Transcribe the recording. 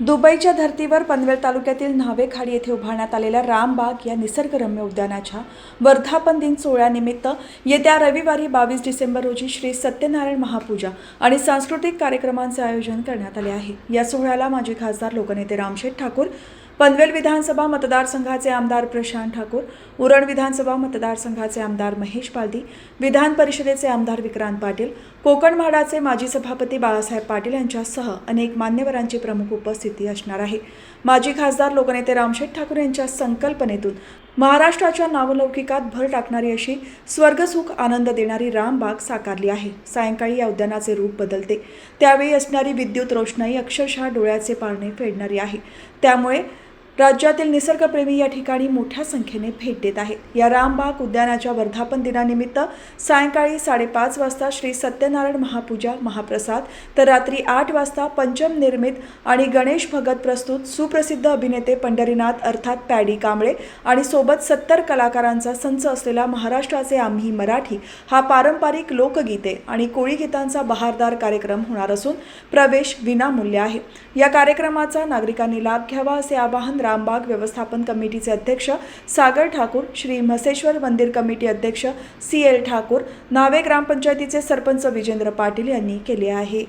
दुबईच्या धर्तीवर पनवेल तालुक्यातील न्हावेखाडी येथे उभारण्यात आलेल्या रामबाग या निसर्गरम्य उद्यानाच्या वर्धापन दिन सोहळ्यानिमित्त येत्या रविवारी बावीस डिसेंबर रोजी श्री सत्यनारायण महापूजा आणि सांस्कृतिक कार्यक्रमांचे आयोजन करण्यात आले आहे. या सोहळ्याला माजी खासदार लोकनेते रामशेठ ठाकूर पनवेल विधानसभा मतदारसंघाचे आमदार प्रशांत ठाकूर उरण विधानसभा मतदारसंघाचे आमदार महेश पालदी विधान परिषदेचे आमदार विक्रांत पाटील कोकण म्हाडाचे माजी सभापती बाळासाहेब पाटील यांच्यासह अनेक मान्यवरांची प्रमुख उपस्थिती असणार आहे. माजी खासदार लोकनेते रामशेठ ठाकूर यांच्या संकल्पनेतून महाराष्ट्राच्या नावलौकिकात भर टाकणारी अशी स्वर्गसुख आनंद देणारी रामबाग साकारली आहे. सायंकाळी या उद्यानाचे रूप बदलते. त्यावेळी असणारी विद्युत रोषणाई अक्षरशः डोळ्याचे पारणे फेडणारी आहे. त्यामुळे राज्यातील निसर्गप्रेमी या ठिकाणी मोठ्या संख्येने भेट देत आहेत. या रामबाग उद्यानाच्या वर्धापन दिनानिमित्त सायंकाळी साडेपाच वाजता श्री सत्यनारायण महापूजा महाप्रसाद तर रात्री आठ वाजता पंचम निर्मित आणि गणेश भगत प्रस्तुत सुप्रसिद्ध अभिनेते पंढरीनाथ अर्थात पॅडी कांबळे आणि सोबत सत्तर कलाकारांचा संच असलेला महाराष्ट्राचे आम्ही मराठी हा पारंपरिक लोकगीते आणि कोळी गीतांचा बहारदार कार्यक्रम होणार असून प्रवेश विनामूल्य आहे. या कार्यक्रमाचा नागरिकांनी लाभ घ्यावा असे आवाहन रामबाग व्यवस्थापन कमिटीचे अध्यक्ष सागर ठाकूर श्री म्हसेश्वर मंदिर कमिटी अध्यक्ष सी एल ठाकूर नावे ग्रामपंचायतीचे सरपंच विजेंद्र पाटील यांनी केले आहे.